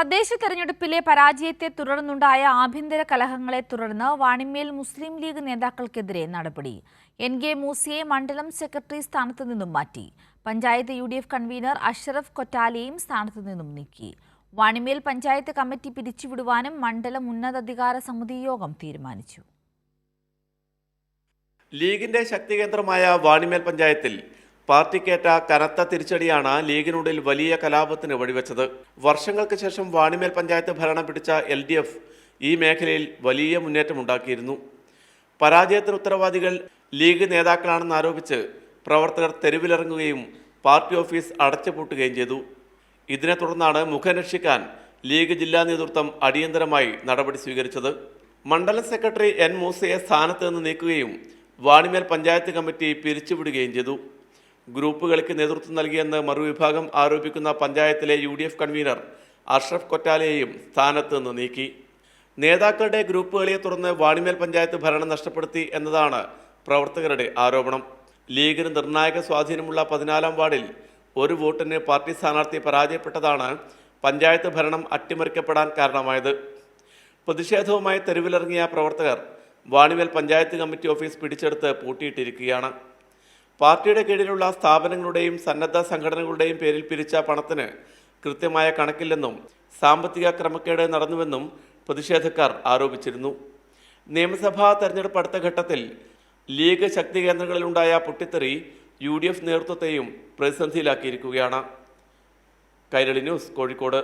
തദ്ദേശ തെരഞ്ഞെടുപ്പിലെ പരാജയത്തെ തുടർന്നുണ്ടായ ആഭ്യന്തര കലഹങ്ങളെ തുടർന്ന് വാണിമേൽ മുസ്ലിം ലീഗ് നേതാക്കൾക്കെതിരെ നടപടി. എൻ. കെ. മൂസിയെ മണ്ഡലം സെക്രട്ടറി സ്ഥാനത്ത് നിന്നും മാറ്റി. Panchayat U D F convener Ashraf കൊറ്റാലയും സ്ഥാനത്ത് നിന്നും നീക്കി. വാണിമേൽ പഞ്ചായത്ത് കമ്മിറ്റി പിരിച്ചുവിടുവാനും മണ്ഡലം ഉന്നതാധികാര സമിതി യോഗം തീരുമാനിച്ചു. ലീഗിന്റെ ശക്തി കേന്ദ്രമായ വാണിമേൽ പഞ്ചായത്തിൽ പാർട്ടിക്കേറ്റ കനത്ത തിരിച്ചടിയാണ് ലീഗിനുള്ളിൽ വലിയ കലാപത്തിന് വഴിവെച്ചത്. വർഷങ്ങൾക്ക് ശേഷം വാണിമേൽ പഞ്ചായത്ത് ഭരണം പിടിച്ച എൽ ഡി എഫ് ഈ മേഖലയിൽ വലിയ മുന്നേറ്റമുണ്ടാക്കിയിരുന്നു. പരാജയത്തിന് ഉത്തരവാദികൾ ലീഗ് നേതാക്കളാണെന്ന് ആരോപിച്ച് പ്രവർത്തകർ തെരുവിലിറങ്ങുകയും പാർട്ടി ഓഫീസ് അടച്ചുപൂട്ടുകയും ചെയ്തു. ഇതിനെ തുടർന്നാണ് മുഖം രക്ഷിക്കാൻ ലീഗ് ജില്ലാ നേതൃത്വം അടിയന്തരമായി നടപടി സ്വീകരിച്ചത്. മണ്ഡലം സെക്രട്ടറി എൻ മൂസയെ സ്ഥാനത്ത് നിന്ന് നീക്കുകയും വാണിമേൽ പഞ്ചായത്ത് കമ്മിറ്റി പിരിച്ചുവിടുകയും ചെയ്തു. ഗ്രൂപ്പുകൾക്ക് നേതൃത്വം നൽകിയെന്ന് മറുവിഭാഗം ആരോപിക്കുന്ന പഞ്ചായത്തിലെ U D F convener Ashraf കൊറ്റാലയെയും സ്ഥാനത്ത് നിന്ന് നീക്കി. നേതാക്കളുടെ ഗ്രൂപ്പുകളെ തുടർന്ന് വാണിമേൽ പഞ്ചായത്ത് ഭരണം നഷ്ടപ്പെടുത്തി എന്നതാണ് പ്രവർത്തകരുടെ ആരോപണം. ലീഗിന് നിർണായക സ്വാധീനമുള്ള പതിനാലാം വാർഡിൽ ഒരു വോട്ടിന് പാർട്ടി സ്ഥാനാർത്ഥി പരാജയപ്പെട്ടതാണ് പഞ്ചായത്ത് ഭരണം അട്ടിമറിക്കപ്പെടാൻ കാരണമായത്. പ്രതിഷേധവുമായി തെരുവിലിറങ്ങിയ പ്രവർത്തകർ വാണിമേൽ പഞ്ചായത്ത് കമ്മിറ്റി ഓഫീസ് പിടിച്ചെടുത്ത് പൂട്ടിയിട്ടിരിക്കുകയാണ്. പാർട്ടിയുടെ കീഴിലുള്ള സ്ഥാപനങ്ങളുടെയും സന്നദ്ധ സംഘടനകളുടെയും പേരിൽ പിരിച്ച പണത്തിന് കൃത്യമായ കണക്കില്ലെന്നും സാമ്പത്തിക ക്രമക്കേട് നടന്നുവെന്നും പ്രതിഷേധക്കാർ ആരോപിച്ചിരുന്നു. നിയമസഭാ തെരഞ്ഞെടുപ്പ് അടുത്ത ഘട്ടത്തിൽ ലീഗ് ശക്തി കേന്ദ്രങ്ങളിലുണ്ടായ പൊട്ടിത്തെറി യു ഡി എഫ് നേതൃത്വത്തെയും പ്രതിസന്ധിയിലാക്കിയിരിക്കുകയാണ്. കൈരളി ന്യൂസ് കോഴിക്കോട്.